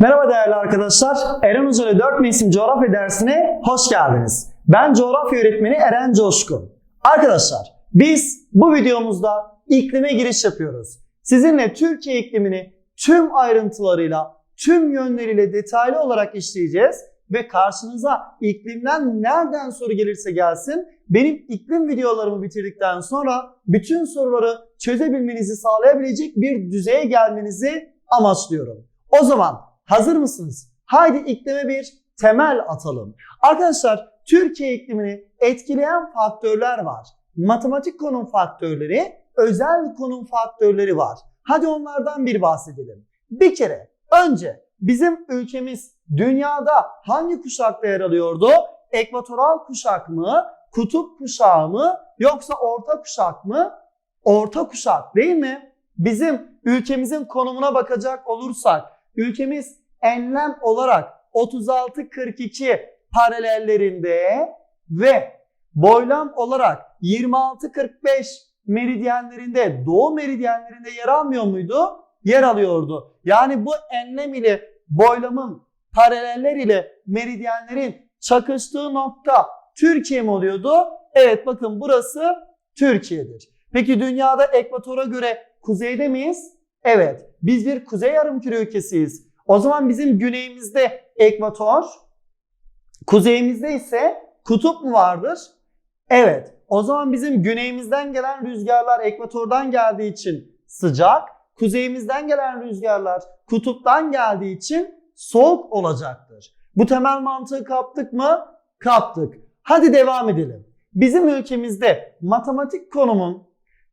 Merhaba değerli arkadaşlar. Eren Hoca ile 4 mevsim coğrafya dersine hoş geldiniz. Ben coğrafya öğretmeni Eren Coşkun. Arkadaşlar biz bu videomuzda iklime giriş yapıyoruz. Sizinle Türkiye iklimini tüm ayrıntılarıyla, tüm yönleriyle detaylı olarak işleyeceğiz ve karşınıza iklimden nereden soru gelirse gelsin benim iklim videolarımı bitirdikten sonra bütün soruları çözebilmenizi sağlayabilecek bir düzeye gelmenizi amaçlıyorum. O zaman hazır mısınız? Haydi iklime bir temel atalım. Arkadaşlar Türkiye iklimini etkileyen faktörler var. Matematik konum faktörleri, özel konum faktörleri var. Hadi onlardan bir bahsedelim. Bir kere önce bizim ülkemiz dünyada hangi kuşakta yer alıyordu? Ekvatoral kuşak mı? Kutup kuşağı mı? Yoksa orta kuşak mı? Orta kuşak değil mi? Bizim ülkemizin konumuna bakacak olursak ülkemiz enlem olarak 36-42 paralellerinde ve boylam olarak 26-45 meridyenlerinde, doğu meridyenlerinde yer almıyor muydu? Yer alıyordu. Yani bu enlem ile boylamın paraleller ile meridyenlerin çakıştığı nokta Türkiye mi oluyordu? Evet bakın burası Türkiye'dir. Peki dünyada ekvatora göre kuzeyde miyiz? Evet. Biz bir kuzey yarımküre ülkesiyiz. O zaman bizim güneyimizde ekvator, kuzeyimizde ise kutup mu vardır? Evet. O zaman bizim güneyimizden gelen rüzgarlar ekvatordan geldiği için sıcak, kuzeyimizden gelen rüzgarlar kutuptan geldiği için soğuk olacaktır. Bu temel mantığı kaptık mı? Kaptık. Hadi devam edelim. Bizim ülkemizde matematik konumun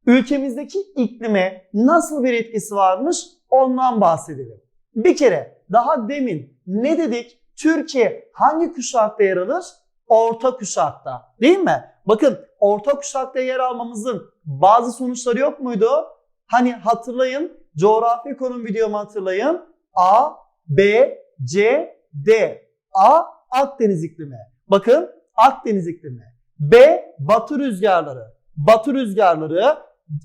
ülkemizdeki iklime nasıl bir etkisi varmış ondan bahsedelim. Bir kere daha demin ne dedik? Türkiye hangi kuşakta yer alır? Orta kuşakta. Değil mi? Bakın orta kuşakta yer almamızın bazı sonuçları yok muydu? Hani hatırlayın coğrafi konum videomu hatırlayın. A, B, C, D. A Akdeniz iklimi. Bakın Akdeniz iklimi. B batı rüzgarları. Batı rüzgarları.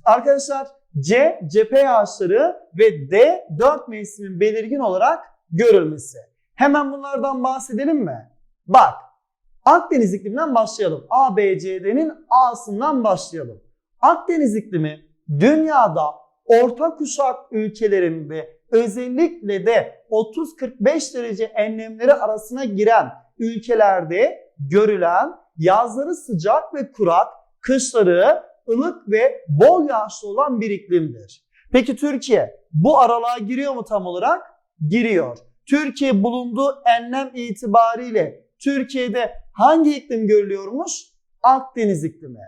Arkadaşlar C cephe yağışları ve D 4 mevsimin belirgin olarak görülmesi. Hemen bunlardan bahsedelim mi? Bak Akdeniz ikliminden başlayalım. A, B, C, D'nin A'sından başlayalım. Akdeniz iklimi dünyada orta kuşak ülkelerinde özellikle de 30-45 derece enlemleri arasına giren ülkelerde görülen yazları sıcak ve kurak, kışları ılık ve bol yağışlı olan bir iklimdir. Peki Türkiye bu aralığa giriyor mu tam olarak? Giriyor. Türkiye bulunduğu enlem itibariyle Türkiye'de hangi iklim görülüyormuş? Akdeniz iklimi.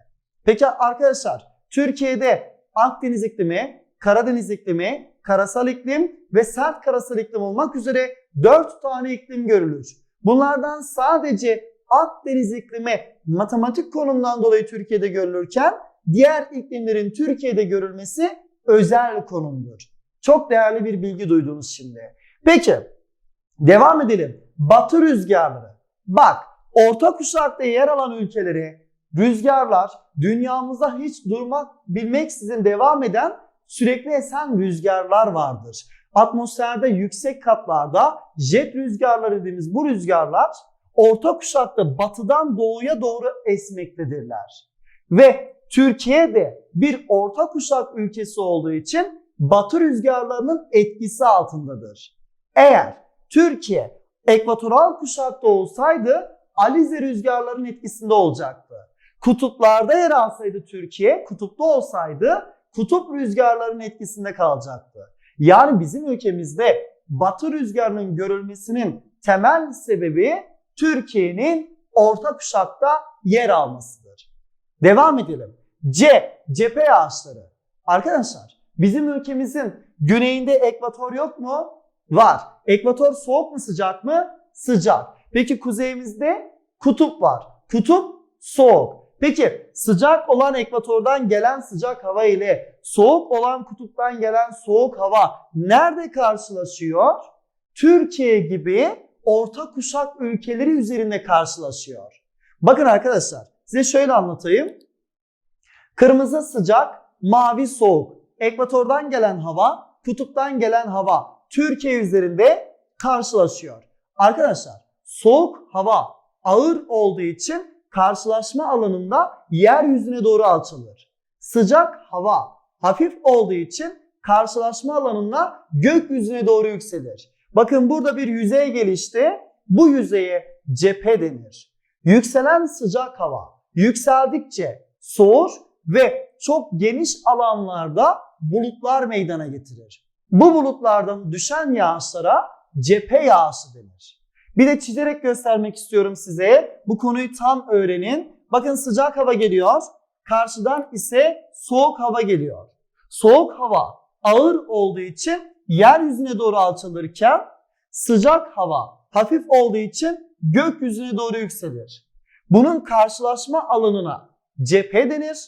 Peki arkadaşlar Türkiye'de Akdeniz iklimi, Karadeniz iklimi, karasal iklim ve sert karasal iklim olmak üzere 4 tane iklim görülür. Bunlardan sadece Akdeniz iklimi matematik konumdan dolayı Türkiye'de görülürken diğer iklimlerin Türkiye'de görülmesi özel konumdur. Çok değerli bir bilgi duydunuz şimdi. Peki devam edelim. Batı rüzgarları. Bak orta kuşakta yer alan ülkeleri rüzgarlar dünyamızda hiç durmak bilmeksizin devam eden sürekli esen rüzgarlar vardır. Atmosferde yüksek katlarda jet rüzgarları dediğimiz bu rüzgarlar orta kuşakta batıdan doğuya doğru esmektedirler. Ve Türkiye de bir orta kuşak ülkesi olduğu için batı rüzgarlarının etkisi altındadır. Eğer Türkiye ekvatoral kuşakta olsaydı Alize rüzgarların etkisinde olacaktı. Kutuplarda yer alsaydı Türkiye, kutupta olsaydı kutup rüzgarların etkisinde kalacaktı. Yani bizim ülkemizde batı rüzgarının görülmesinin temel sebebi Türkiye'nin orta kuşakta yer almasıdır. Devam edelim. C. Cephe yağışları. Arkadaşlar bizim ülkemizin güneyinde ekvator yok mu? Var. Ekvator soğuk mu sıcak mı? Sıcak. Peki kuzeyimizde kutup var. Kutup soğuk. Peki sıcak olan ekvatordan gelen sıcak hava ile soğuk olan kutuptan gelen soğuk hava nerede karşılaşıyor? Türkiye gibi orta kuşak ülkeleri üzerinde karşılaşıyor. Bakın arkadaşlar size şöyle anlatayım. Kırmızı sıcak, mavi soğuk. Ekvatordan gelen hava, kutuptan gelen hava Türkiye üzerinde karşılaşıyor. Arkadaşlar soğuk hava ağır olduğu için karşılaşma alanında yeryüzüne doğru alçalır. Sıcak hava hafif olduğu için karşılaşma alanında gökyüzüne doğru yükselir. Bakın burada bir yüzey gelişti. Bu yüzeye cephe denir. Yükselen sıcak hava yükseldikçe soğur ve çok geniş alanlarda bulutlar meydana getirir. Bu bulutlardan düşen yağışlara cephe yağışı denir. Bir de çizerek göstermek istiyorum size. Bu konuyu tam öğrenin. Bakın sıcak hava geliyor. Karşıdan ise soğuk hava geliyor. Soğuk hava ağır olduğu için yeryüzüne doğru alçalırken sıcak hava hafif olduğu için gökyüzüne doğru yükselir. Bunun karşılaşma alanına cephe denir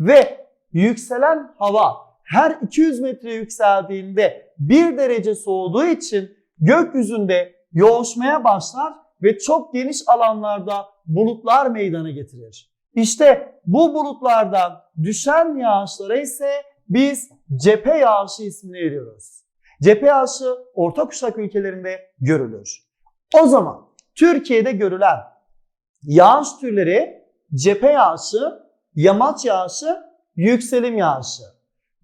ve yükselen hava her 200 metre yükseldiğinde 1 derece soğuduğu için gökyüzünde yoğuşmaya başlar ve çok geniş alanlarda bulutlar meydana getirir. İşte bu bulutlardan düşen yağışlara ise biz cephe yağışı ismini veriyoruz. Cephe yağışı orta kuşak ülkelerinde görülür. O zaman Türkiye'de görülen yağış türleri cephe yağışı, yamaç yağışı, yükselim yağışı.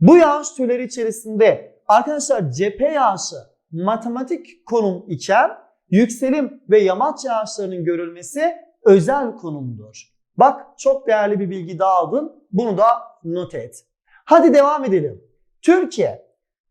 Bu yağış türleri içerisinde arkadaşlar cephe yağışı matematik konum iken yükselim ve yamaç yağışlarının görülmesi özel konumdur. Bak çok değerli bir bilgi daha aldın. Bunu da not et. Hadi devam edelim. Türkiye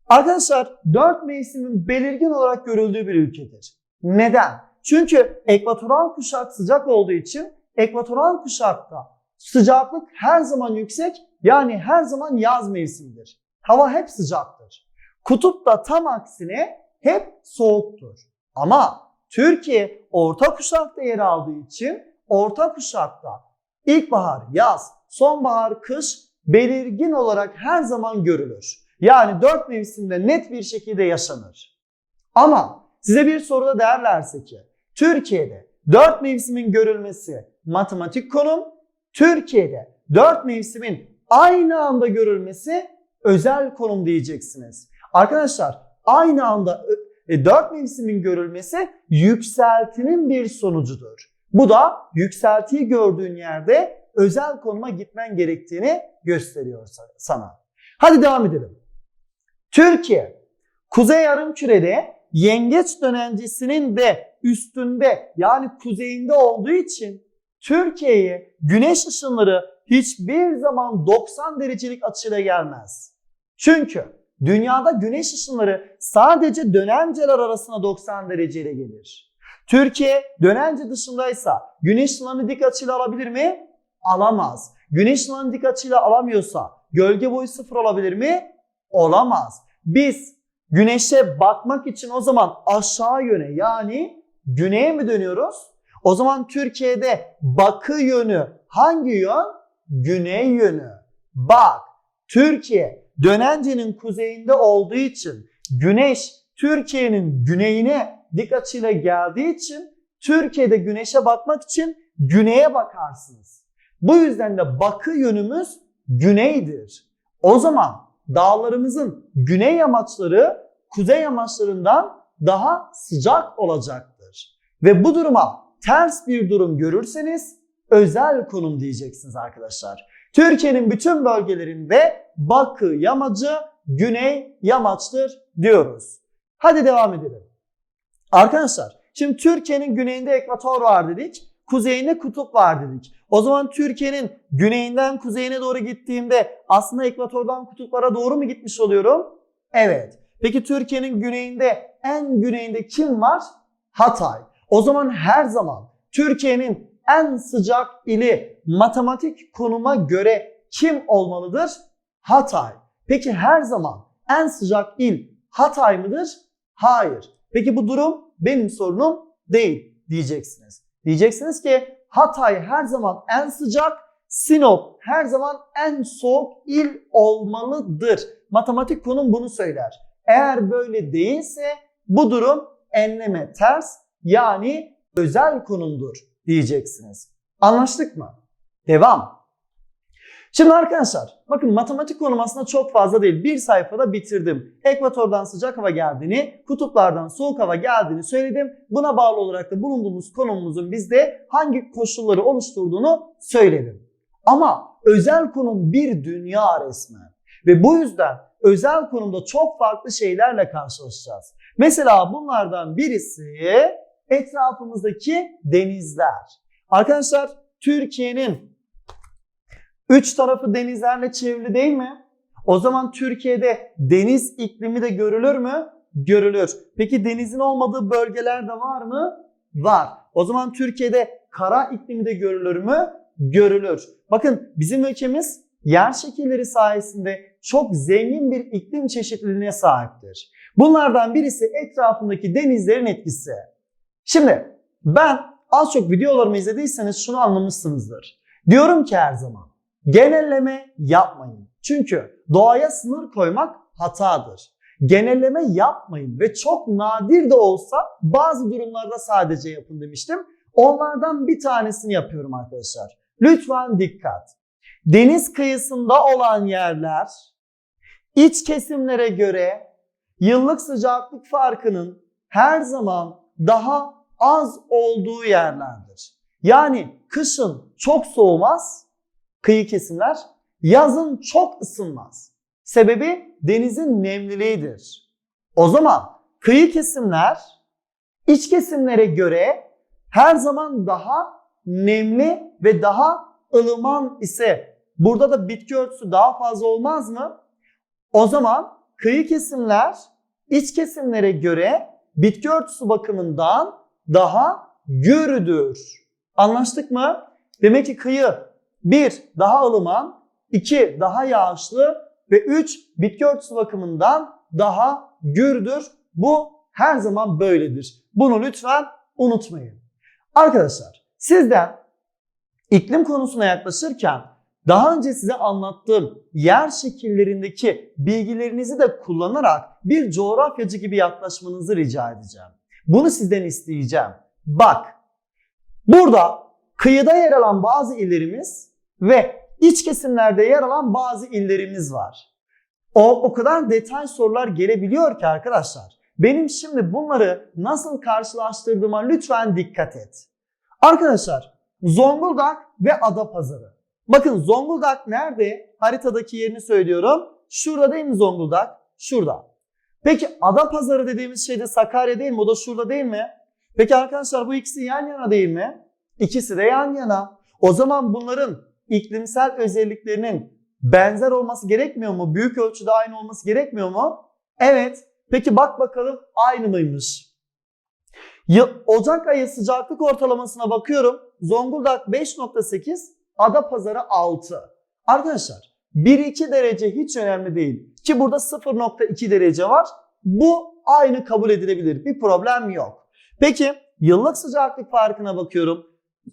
arkadaşlar 4 mevsimin belirgin olarak görüldüğü bir ülkedir. Neden? Çünkü ekvatoral kuşak sıcak olduğu için ekvatoral kuşakta sıcaklık her zaman yüksek yani her zaman yaz mevsimidir. Hava hep sıcaktır. Kutupta tam aksine hep soğuktur. Ama Türkiye orta kuşakta yer aldığı için orta kuşakta ilkbahar, yaz, sonbahar, kış belirgin olarak her zaman görülür. Yani dört mevsimde net bir şekilde yaşanır. Ama size bir soruda derlerse ki Türkiye'de dört mevsimin görülmesi matematik konum, Türkiye'de dört mevsimin aynı anda görülmesi özel konum diyeceksiniz. Arkadaşlar aynı anda e, dört mevsimin görülmesi yükseltinin bir sonucudur. Bu da yükseltiyi gördüğün yerde özel konuma gitmen gerektiğini gösteriyor sana. Hadi devam edelim. Türkiye, Kuzey Yarımküre'de yengeç dönencisinin de üstünde yani kuzeyinde olduğu için Türkiye'ye güneş ışınları hiçbir zaman 90 derecelik açıyla gelmez. Çünkü dünyada güneş ışınları sadece dönenceler arasında 90 dereceyle gelir. Türkiye dönence dışındaysa güneş ışınlarını dik açıyla alabilir mi? Alamaz. Güneş ışınlarını dik açıyla alamıyorsa gölge boyu sıfır olabilir mi? Olamaz. Biz güneşe bakmak için o zaman aşağı yöne yani güneye mi dönüyoruz? O zaman Türkiye'de bakı yönü hangi yön? Güney yönü. Bak Türkiye dönencenin kuzeyinde olduğu için güneş Türkiye'nin güneyine dik açıyla geldiği için Türkiye'de güneşe bakmak için güneye bakarsınız. Bu yüzden de bakı yönümüz güneydir. O zaman dağlarımızın güney yamaçları kuzey yamaçlarından daha sıcak olacaktır. Ve bu duruma ters bir durum görürseniz özel konum diyeceksiniz arkadaşlar. Türkiye'nin bütün bölgelerinde bakı yamacı, güney yamaçtır diyoruz. Hadi devam edelim. Arkadaşlar şimdi Türkiye'nin güneyinde ekvator var dedik. Kuzeyinde kutup var dedik. O zaman Türkiye'nin güneyinden kuzeyine doğru gittiğimde aslında ekvatordan kutuplara doğru mu gitmiş oluyorum? Evet. Peki Türkiye'nin güneyinde en güneyinde kim var? Hatay. O zaman her zaman Türkiye'nin en sıcak ili matematik konuma göre kim olmalıdır? Hatay. Peki her zaman en sıcak il Hatay mıdır? Hayır. Peki bu durum benim sorunum değil diyeceksiniz. Diyeceksiniz ki Hatay her zaman en sıcak, Sinop her zaman en soğuk il olmalıdır. Matematik konum bunu söyler. Eğer böyle değilse bu durum enleme ters yani özel konumdur diyeceksiniz. Anlaştık mı? Devam. Şimdi arkadaşlar bakın matematik konum aslında çok fazla değil. Bir sayfada bitirdim. Ekvatordan sıcak hava geldiğini, kutuplardan soğuk hava geldiğini söyledim. Buna bağlı olarak da bulunduğumuz konumumuzun bizde hangi koşulları oluşturduğunu söyledim. Ama özel konum bir dünya resmen. Ve bu yüzden özel konumda çok farklı şeylerle karşılaşacağız. Mesela bunlardan birisi etrafımızdaki denizler. Arkadaşlar Türkiye'nin üç tarafı denizlerle çevrili değil mi? O zaman Türkiye'de deniz iklimi de görülür mü? Görülür. Peki denizin olmadığı bölgeler de var mı? Var. O zaman Türkiye'de kara iklimi de görülür mü? Görülür. Bakın bizim ülkemiz yer şekilleri sayesinde çok zengin bir iklim çeşitliliğine sahiptir. Bunlardan birisi etrafındaki denizlerin etkisi. Şimdi ben az çok videolarımı izlediyseniz şunu anlamışsınızdır. Diyorum ki her zaman genelleme yapmayın. Çünkü doğaya sınır koymak hatadır. Genelleme yapmayın ve çok nadir de olsa bazı durumlarda sadece yapın demiştim. Onlardan bir tanesini yapıyorum arkadaşlar. Lütfen dikkat. Deniz kıyısında olan yerler iç kesimlere göre yıllık sıcaklık farkının her zaman daha az olduğu yerlerdir. Yani kışın çok soğumaz kıyı kesimler, yazın çok ısınmaz. Sebebi denizin nemliliğidir. O zaman kıyı kesimler iç kesimlere göre her zaman daha nemli ve daha ılıman ise burada da bitki örtüsü daha fazla olmaz mı? O zaman kıyı kesimler iç kesimlere göre bitki örtüsü bakımından daha gürüdür. Anlaştık mı? Demek ki kıyı 1 daha ılıman, 2 daha yağışlı ve 3 bitki örtüsü bakımından daha gürdür. Bu her zaman böyledir. Bunu lütfen unutmayın. Arkadaşlar sizden iklim konusuna yaklaşırken daha önce size anlattığım yer şekillerindeki bilgilerinizi de kullanarak bir coğrafyacı gibi yaklaşmanızı rica edeceğim. Bunu sizden isteyeceğim. Bak, burada kıyıda yer alan bazı illerimiz ve iç kesimlerde yer alan bazı illerimiz var. O, o kadar detay sorular gelebiliyor ki arkadaşlar. Benim şimdi bunları nasıl karşılaştırdığıma lütfen dikkat et. Arkadaşlar Zonguldak ve Adapazarı. Bakın Zonguldak nerede? Haritadaki yerini söylüyorum. Şurada değil mi Zonguldak? Şurada. Peki Adapazarı dediğimiz şey de Sakarya değil mi? O da şurada değil mi? Peki arkadaşlar bu ikisi yan yana değil mi? İkisi de yan yana. O zaman bunların iklimsel özelliklerinin benzer olması gerekmiyor mu? Büyük ölçüde aynı olması gerekmiyor mu? Evet. Peki bak bakalım aynı mıymış? Ocak ayı sıcaklık ortalamasına bakıyorum. Zonguldak 5.8, Adapazarı 6. Arkadaşlar 1-2 derece hiç önemli değil. Ki burada 0.2 derece var. Bu aynı kabul edilebilir. Bir problem yok. Peki yıllık sıcaklık farkına bakıyorum.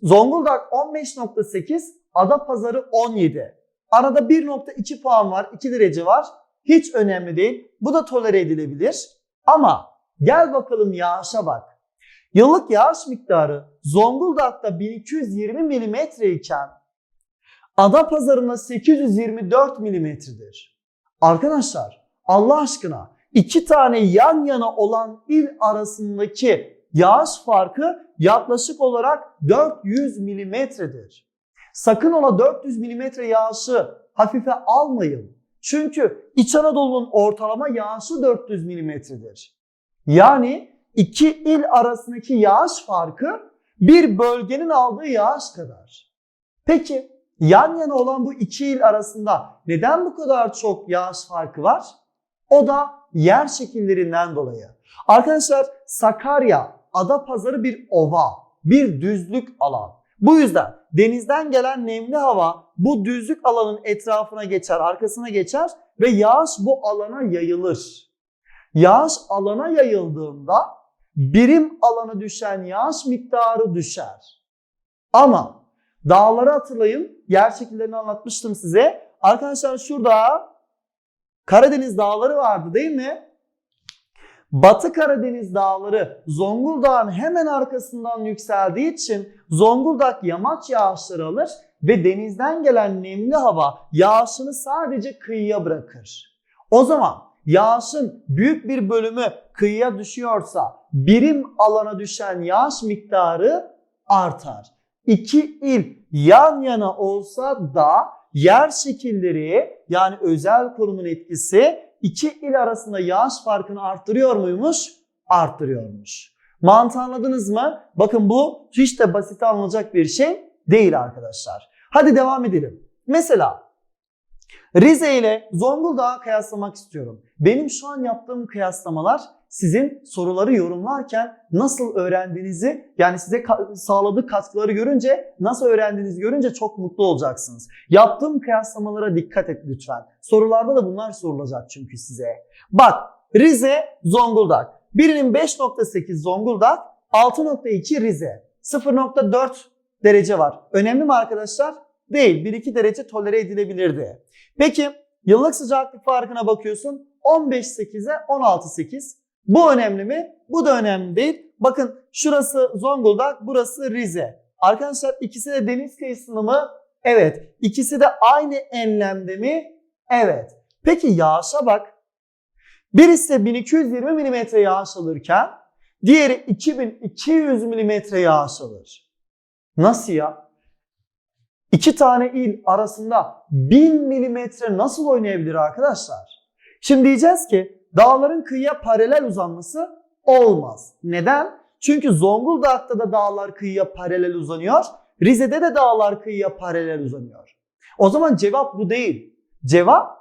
Zonguldak 15.8, Adapazarı 17. Arada 1.2 puan var, 2 derece var. Hiç önemli değil. Bu da tolere edilebilir. Ama gel bakalım yağışa bak. Yıllık yağış miktarı Zonguldak'ta 1220 mm iken Adapazarı'nda 824 mm'dir. Arkadaşlar Allah aşkına iki tane yan yana olan il arasındaki yağış farkı yaklaşık olarak 400 milimetredir. Sakın ola 400 milimetre yağışı hafife almayın. Çünkü İç Anadolu'nun ortalama yağışı 400 milimetredir. Yani iki il arasındaki yağış farkı bir bölgenin aldığı yağış kadar. Peki yan yana olan bu iki il arasında neden bu kadar çok yağış farkı var? O da yer şekillerinden dolayı. Arkadaşlar Sakarya, Adapazarı bir ova, bir düzlük alan. Bu yüzden denizden gelen nemli hava bu düzlük alanın etrafına geçer, arkasına geçer ve yağış bu alana yayılır. Yağış alana yayıldığında birim alana düşen yağış miktarı düşer. Ama dağları hatırlayın, yer şekillerini anlatmıştım size. Arkadaşlar şurada Karadeniz dağları vardı değil mi? Batı Karadeniz dağları Zonguldak'ın hemen arkasından yükseldiği için Zonguldak yamaç yağışları alır ve denizden gelen nemli hava yağışını sadece kıyıya bırakır. O zaman yağışın büyük bir bölümü kıyıya düşüyorsa birim alana düşen yağış miktarı artar. İki il yan yana olsa da yer şekilleri yani özel konumun etkisi iki il arasında yağış farkını arttırıyor muymuş? Arttırıyormuş. Mantığı anladınız mı? Bakın bu hiç de basit anılacak bir şey değil arkadaşlar. Hadi devam edelim. Mesela Rize ile Zonguldak'ı kıyaslamak istiyorum. Benim şu an yaptığım kıyaslamalar sizin soruları yorumlarken nasıl öğrendiğinizi yani size sağladığı katkıları görünce nasıl öğrendiğinizi görünce çok mutlu olacaksınız. Yaptığım kıyaslamalara dikkat et lütfen. Sorularda da bunlar sorulacak çünkü size. Bak Rize, Zonguldak. Birinin 5.8 Zonguldak, 6.2 Rize. 0.4 derece var. Önemli mi arkadaşlar? Değil. 1-2 derece tolere edilebilirdi. Peki yıllık sıcaklık farkına bakıyorsun. 15.8'e 16.8. Bu önemli mi? Bu da önemli değil. Bakın şurası Zonguldak, burası Rize. Arkadaşlar ikisi de deniz kıyısında mı? Evet. İkisi de aynı enlemde mi? Evet. Peki yağışa bak. Birisi 1220 mm yağış alırken diğeri 2200 mm yağış alır. Nasıl ya? İki tane il arasında 1000 milimetre nasıl oynayabilir arkadaşlar? Şimdi diyeceğiz ki dağların kıyıya paralel uzanması olmaz. Neden? Çünkü Zonguldak'ta da dağlar kıyıya paralel uzanıyor. Rize'de de dağlar kıyıya paralel uzanıyor. O zaman cevap bu değil. Cevap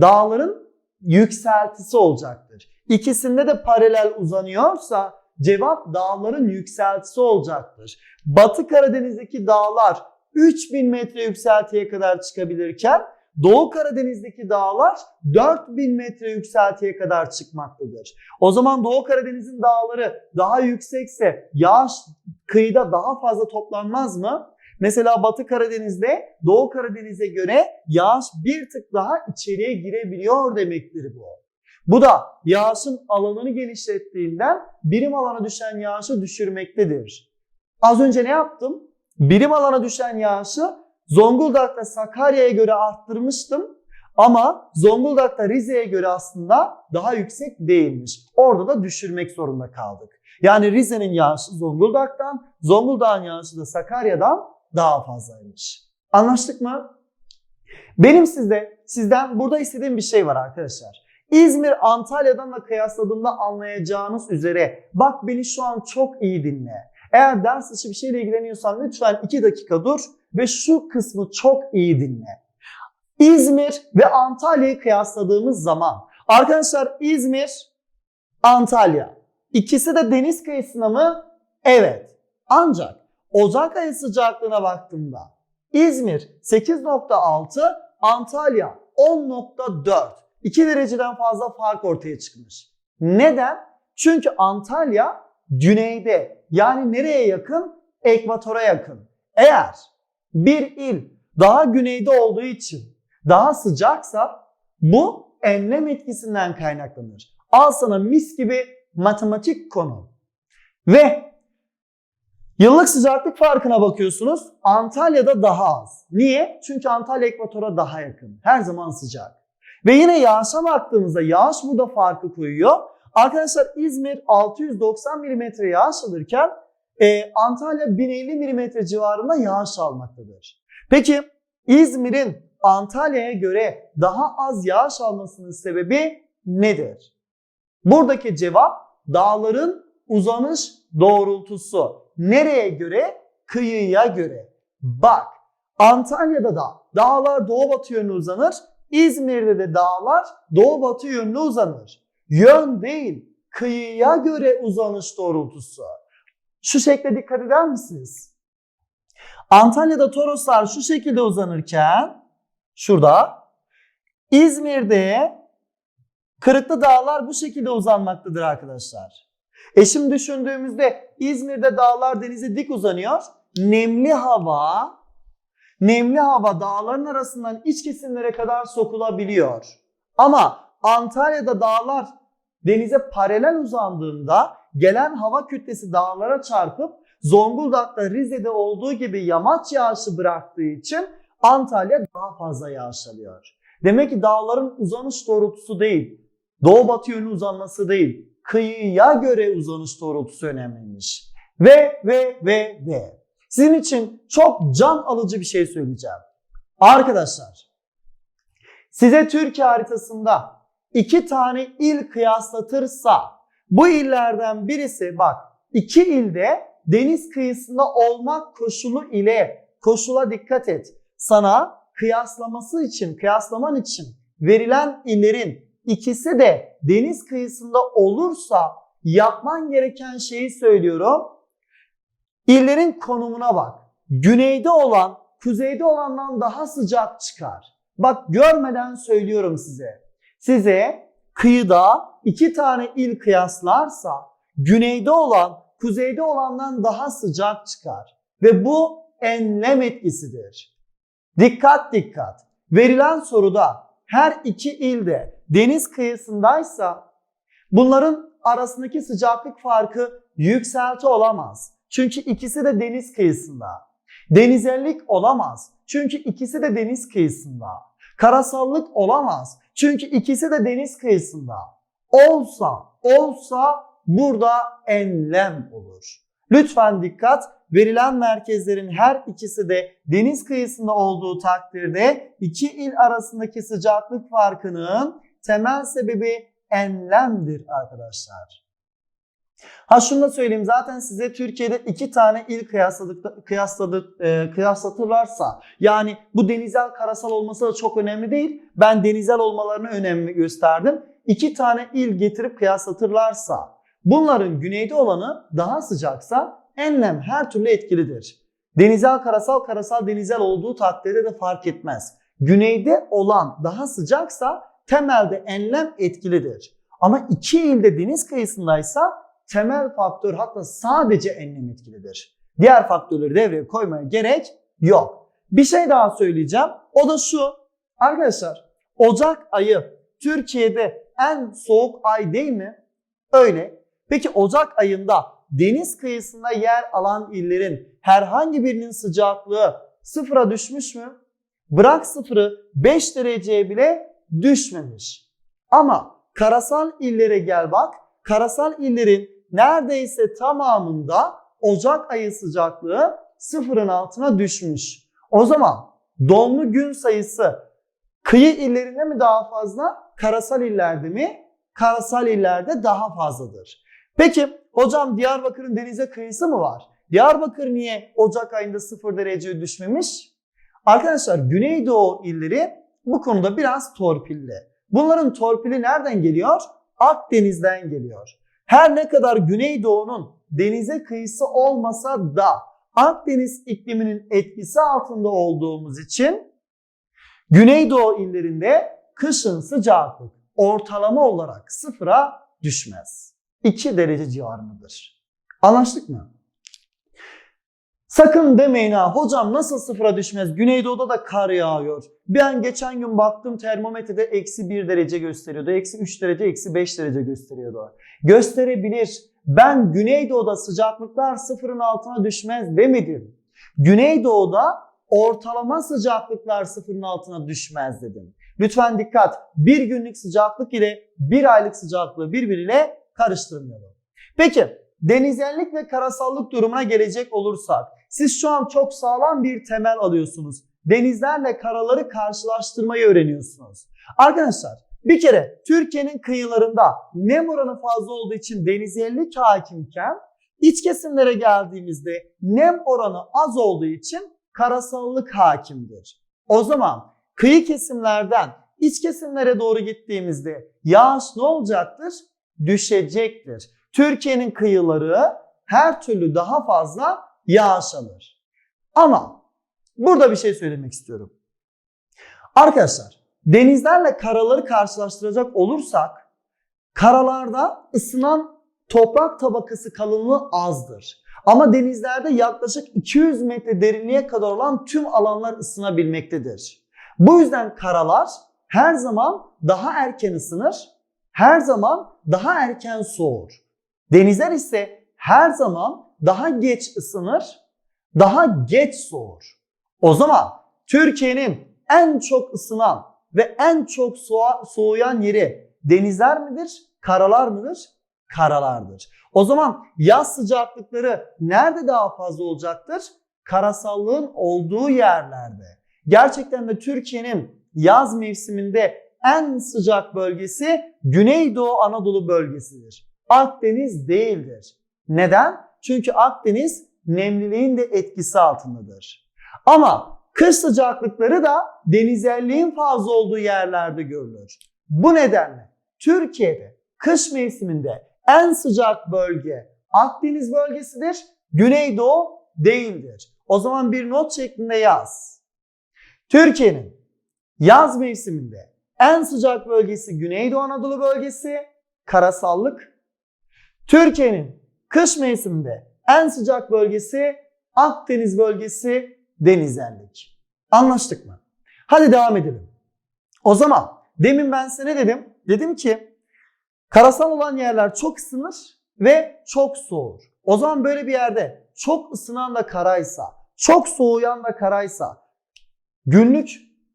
dağların yükseltisi olacaktır. İkisinde de paralel uzanıyorsa cevap dağların yükseltisi olacaktır. Batı Karadeniz'deki dağlar 3000 metre yükseltiye kadar çıkabilirken Doğu Karadeniz'deki dağlar 4000 metre yükseltiye kadar çıkmaktadır. O zaman Doğu Karadeniz'in dağları daha yüksekse yağış kıyıda daha fazla toplanmaz mı? Mesela Batı Karadeniz'de Doğu Karadeniz'e göre yağış bir tık daha içeriye girebiliyor demektir bu. Bu da yağışın alanını genişlettiğinden birim alana düşen yağışı düşürmektedir. Az önce ne yaptım? Birim alana düşen yağışı Zonguldak'ta Sakarya'ya göre arttırmıştım. Ama Zonguldak'ta Rize'ye göre aslında daha yüksek değilmiş. Orada da düşürmek zorunda kaldık. Yani Rize'nin yağışı Zonguldak'tan, Zonguldak'ın yağışı da Sakarya'dan daha fazlaymış. Anlaştık mı? Benim sizde, sizden burada istediğim bir şey var arkadaşlar. İzmir Antalya'dan da kıyasladığımda anlayacağınız üzere bak beni şu an çok iyi dinle. Eğer ders dışı bir şeyle ilgileniyorsan lütfen 2 dakika dur ve şu kısmı çok iyi dinle. İzmir ve Antalya'yı kıyasladığımız zaman arkadaşlar İzmir, Antalya ikisi de deniz kıyısına mı? Evet. Ancak Ocak ayı sıcaklığına baktığımda İzmir 8.6, Antalya 10.4. 2 dereceden fazla fark ortaya çıkmış. Neden? Çünkü Antalya güneyde yani nereye yakın? Ekvatora yakın. Eğer bir il daha güneyde olduğu için daha sıcaksa bu enlem etkisinden kaynaklanır. Al sana mis gibi matematik konu. Ve yıllık sıcaklık farkına bakıyorsunuz. Antalya'da daha az. Niye? Çünkü Antalya ekvatora daha yakın. Her zaman sıcak. Ve yine yağışa baktığımızda yağış burada farkı koyuyor. Arkadaşlar İzmir 690 mm yağış alırken e, Antalya 1050 mm civarında yağış almaktadır. Peki İzmir'in Antalya'ya göre daha az yağış almasının sebebi nedir? Buradaki cevap dağların uzanış doğrultusu. Nereye göre? Kıyıya göre. Bak Antalya'da da dağlar doğu batı yönlü uzanır. İzmir'de de dağlar doğu batı yönlü uzanır. Yön değil, kıyıya göre uzanış doğrultusu. Şu şekle dikkat eder misiniz? Antalya'da Toroslar şu şekilde uzanırken şurada İzmir'de Kırıklı Dağlar bu şekilde uzanmaktadır arkadaşlar. E şimdi düşündüğümüzde İzmir'de dağlar denize dik uzanıyor. Nemli hava, nemli hava dağların arasından iç kesimlere kadar sokulabiliyor. Ama Antalya'da dağlar denize paralel uzandığında gelen hava kütlesi dağlara çarpıp Zonguldak'ta Rize'de olduğu gibi yamaç yağışı bıraktığı için Antalya daha fazla yağış alıyor. Demek ki dağların uzanış doğrultusu değil, doğu batı yönü uzanması değil, kıyıya göre uzanış doğrultusu önemliymiş. Ve ve ve ve. Sizin için çok can alıcı bir şey söyleyeceğim. Arkadaşlar, size Türkiye haritasında iki tane il kıyaslatırsa bu illerden birisi bak iki ilde deniz kıyısında olmak koşulu ile koşula dikkat et. Sana kıyaslaması için, kıyaslaman için verilen illerin ikisi de deniz kıyısında olursa yapman gereken şeyi söylüyorum. İllerin konumuna bak. Güneyde olan, kuzeyde olandan daha sıcak çıkar. Bak görmeden söylüyorum size. Size kıyıda iki tane il kıyaslarsa güneyde olan kuzeyde olandan daha sıcak çıkar. Ve bu enlem etkisidir. Dikkat dikkat. Verilen soruda her iki ilde deniz kıyısındaysa bunların arasındaki sıcaklık farkı yükselti olamaz. Çünkü ikisi de deniz kıyısında. Denizellik olamaz. Çünkü ikisi de deniz kıyısında. Karasallık olamaz. Çünkü ikisi de deniz kıyısında. Olsa, olsa burada enlem olur. Lütfen dikkat. Verilen merkezlerin her ikisi de deniz kıyısında olduğu takdirde iki il arasındaki sıcaklık farkının temel sebebi enlemdir arkadaşlar. Ha şunu da söyleyeyim zaten size Türkiye'de iki tane il kıyasladık, kıyasladık, e, kıyaslatırlarsa yani bu denizel karasal olması da çok önemli değil. Ben denizel olmalarını önemli gösterdim. İki tane il getirip kıyaslatırlarsa bunların güneyde olanı daha sıcaksa enlem her türlü etkilidir. Denizel karasal karasal denizel olduğu takdirde de fark etmez. Güneyde olan daha sıcaksa temelde enlem etkilidir. Ama iki ilde deniz kıyısındaysa temel faktör hatta sadece enlem etkilidir. Diğer faktörleri devreye koymaya gerek yok. Bir şey daha söyleyeceğim. O da şu. Arkadaşlar Ocak ayı Türkiye'de en soğuk ay değil mi? Öyle. Peki Ocak ayında deniz kıyısında yer alan illerin herhangi birinin sıcaklığı sıfıra düşmüş mü? Bırak sıfırı 5 dereceye bile düşmemiş. Ama karasal illere gel bak. Karasal illerin neredeyse tamamında Ocak ayı sıcaklığı sıfırın altına düşmüş. O zaman donlu gün sayısı kıyı illerinde mi daha fazla, karasal illerde mi? Karasal illerde daha fazladır. Peki hocam Diyarbakır'ın denize kıyısı mı var? Diyarbakır niye Ocak ayında 0 dereceye düşmemiş? Arkadaşlar Güneydoğu illeri bu konuda biraz torpilli. Bunların torpili nereden geliyor? Akdeniz'den geliyor. Her ne kadar Güneydoğu'nun denize kıyısı olmasa da Akdeniz ikliminin etkisi altında olduğumuz için Güneydoğu illerinde kışın sıcaklık ortalama olarak sıfıra düşmez. 2 derece civarındadır. Anlaştık mı? Sakın demeyin ha hocam nasıl sıfıra düşmez? Güneydoğu'da da kar yağıyor. Ben geçen gün baktım termometrede eksi 1 derece gösteriyordu. Eksi 3 derece, eksi 5 derece gösteriyordu. Gösterebilir. Ben Güneydoğu'da sıcaklıklar sıfırın altına düşmez demedim. Güneydoğu'da ortalama sıcaklıklar sıfırın altına düşmez dedim. Lütfen dikkat. Bir günlük sıcaklık ile bir aylık sıcaklığı birbiriyle karıştırmayalım. Peki denizellik ve karasallık durumuna gelecek olursak siz şu an çok sağlam bir temel alıyorsunuz. Denizlerle karaları karşılaştırmayı öğreniyorsunuz. Arkadaşlar bir kere Türkiye'nin kıyılarında nem oranı fazla olduğu için denizellik hakimken iç kesimlere geldiğimizde nem oranı az olduğu için karasallık hakimdir. O zaman kıyı kesimlerden iç kesimlere doğru gittiğimizde yağış ne olacaktır? Düşecektir. Türkiye'nin kıyıları her türlü daha fazla yağış alır. Ama burada bir şey söylemek istiyorum. Arkadaşlar denizlerle karaları karşılaştıracak olursak karalarda ısınan toprak tabakası kalınlığı azdır. Ama denizlerde yaklaşık 200 metre derinliğe kadar olan tüm alanlar ısınabilmektedir. Bu yüzden karalar her zaman daha erken ısınır, her zaman daha erken soğur. Denizler ise her zaman daha geç ısınır, daha geç soğur. O zaman Türkiye'nin en çok ısınan ve en çok soğa- soğuyan yeri denizler midir, karalar mıdır? Karalardır. O zaman yaz sıcaklıkları nerede daha fazla olacaktır? Karasallığın olduğu yerlerde. Gerçekten de Türkiye'nin yaz mevsiminde en sıcak bölgesi Güneydoğu Anadolu bölgesidir. Akdeniz değildir. Neden? Çünkü Akdeniz nemliliğin de etkisi altındadır. Ama kış sıcaklıkları da denizelliğin fazla olduğu yerlerde görülür. Bu nedenle Türkiye'de kış mevsiminde en sıcak bölge Akdeniz bölgesidir, Güneydoğu değildir. O zaman bir not şeklinde yaz. Türkiye'nin yaz mevsiminde en sıcak bölgesi Güneydoğu Anadolu bölgesi, karasallık. Türkiye'nin kış mevsiminde en sıcak bölgesi Akdeniz bölgesi, denizellik. Anlaştık mı? Hadi devam edelim. O zaman demin ben size ne dedim? Dedim ki karasal olan yerler çok ısınır ve çok soğur. O zaman böyle bir yerde çok ısınan da karaysa, çok soğuyan da karaysa günlük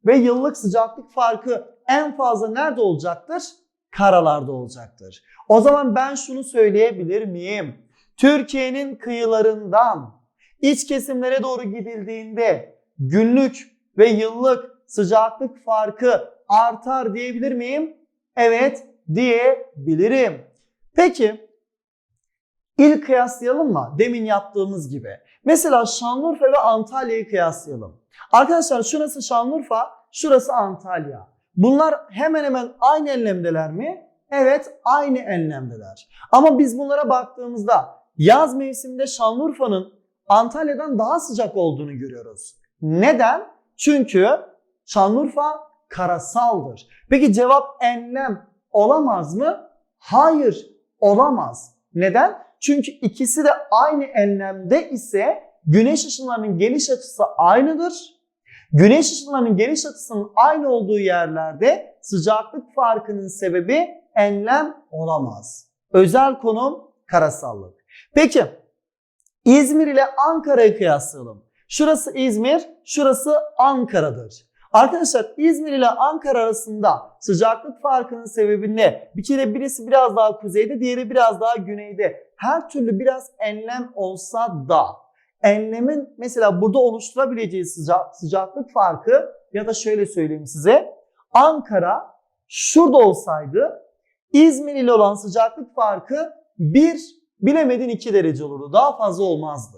ve yıllık sıcaklık farkı en fazla nerede olacaktır? Karalarda olacaktır. O zaman ben şunu söyleyebilir miyim? Türkiye'nin kıyılarından iç kesimlere doğru gidildiğinde günlük ve yıllık sıcaklık farkı artar diyebilir miyim? Evet diyebilirim. Peki il kıyaslayalım mı? Demin yaptığımız gibi. Mesela Şanlıurfa ve Antalya'yı kıyaslayalım. Arkadaşlar şurası Şanlıurfa, şurası Antalya. Bunlar hemen hemen aynı enlemdeler mi? Evet aynı enlemdeler. Ama biz bunlara baktığımızda yaz mevsiminde Şanlıurfa'nın Antalya'dan daha sıcak olduğunu görüyoruz. Neden? Çünkü Şanlıurfa karasaldır. Peki cevap enlem olamaz mı? Hayır olamaz. Neden? Çünkü ikisi de aynı enlemde ise güneş ışınlarının geliş açısı aynıdır. Güneş ışınlarının geliş açısının aynı olduğu yerlerde sıcaklık farkının sebebi enlem olamaz. Özel konum karasallık. Peki İzmir ile Ankara'yı kıyaslayalım. Şurası İzmir, şurası Ankara'dır. Arkadaşlar İzmir ile Ankara arasında sıcaklık farkının sebebi ne? Bir kere birisi biraz daha kuzeyde, diğeri biraz daha güneyde. Her türlü biraz enlem olsa da enlemin mesela burada oluşturabileceği sıcak, sıcaklık farkı ya da şöyle söyleyeyim size. Ankara şurada olsaydı İzmir ile olan sıcaklık farkı 1 bilemedin 2 derece olurdu. Daha fazla olmazdı.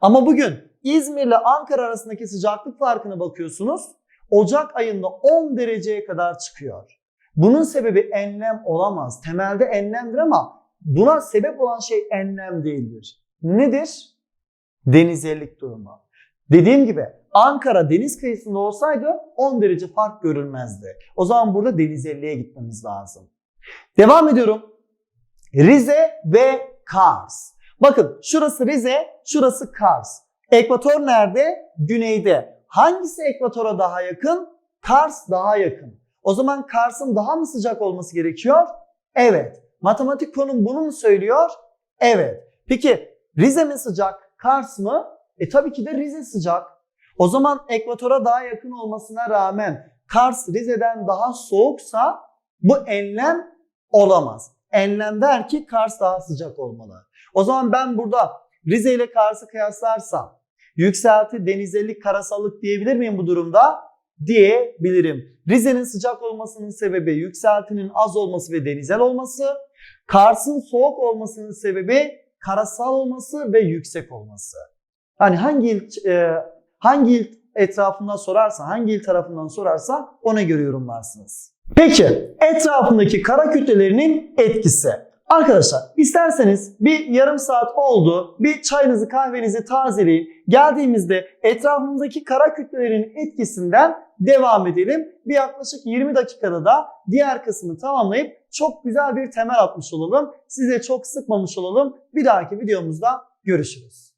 Ama bugün İzmir ile Ankara arasındaki sıcaklık farkına bakıyorsunuz. Ocak ayında 10 dereceye kadar çıkıyor. Bunun sebebi enlem olamaz. Temelde enlemdir ama buna sebep olan şey enlem değildir. Nedir? Denizellik durumu. Dediğim gibi Ankara deniz kıyısında olsaydı 10 derece fark görülmezdi. O zaman burada denizelliğe gitmemiz lazım. Devam ediyorum. Rize ve Kars. Bakın şurası Rize, şurası Kars. Ekvator nerede? Güneyde. Hangisi ekvatora daha yakın? Kars daha yakın. O zaman Kars'ın daha mı sıcak olması gerekiyor? Evet. Matematik konum bunu mu söylüyor? Evet. Peki Rize mi sıcak, Kars mı? E tabii ki de Rize sıcak. O zaman ekvatora daha yakın olmasına rağmen Kars Rize'den daha soğuksa bu enlem olamaz. Enlem der ki Kars daha sıcak olmalı. O zaman ben burada Rize ile Kars'ı kıyaslarsam yükselti, denizellik, karasallık diyebilir miyim bu durumda? Diyebilirim. Rize'nin sıcak olmasının sebebi yükseltinin az olması ve denizel olması. Kars'ın soğuk olmasının sebebi karasal olması ve yüksek olması. Hani hangi il, e, hangi il etrafından sorarsa, hangi il tarafından sorarsa ona göre yorumlarsınız. Peki etrafındaki kara kütlelerinin etkisi. Arkadaşlar isterseniz bir yarım saat oldu. Bir çayınızı kahvenizi tazeleyin. Geldiğimizde etrafımızdaki kara kütlelerin etkisinden devam edelim. Bir yaklaşık 20 dakikada da diğer kısmı tamamlayıp çok güzel bir temel atmış olalım. Size çok sıkmamış olalım. Bir dahaki videomuzda görüşürüz.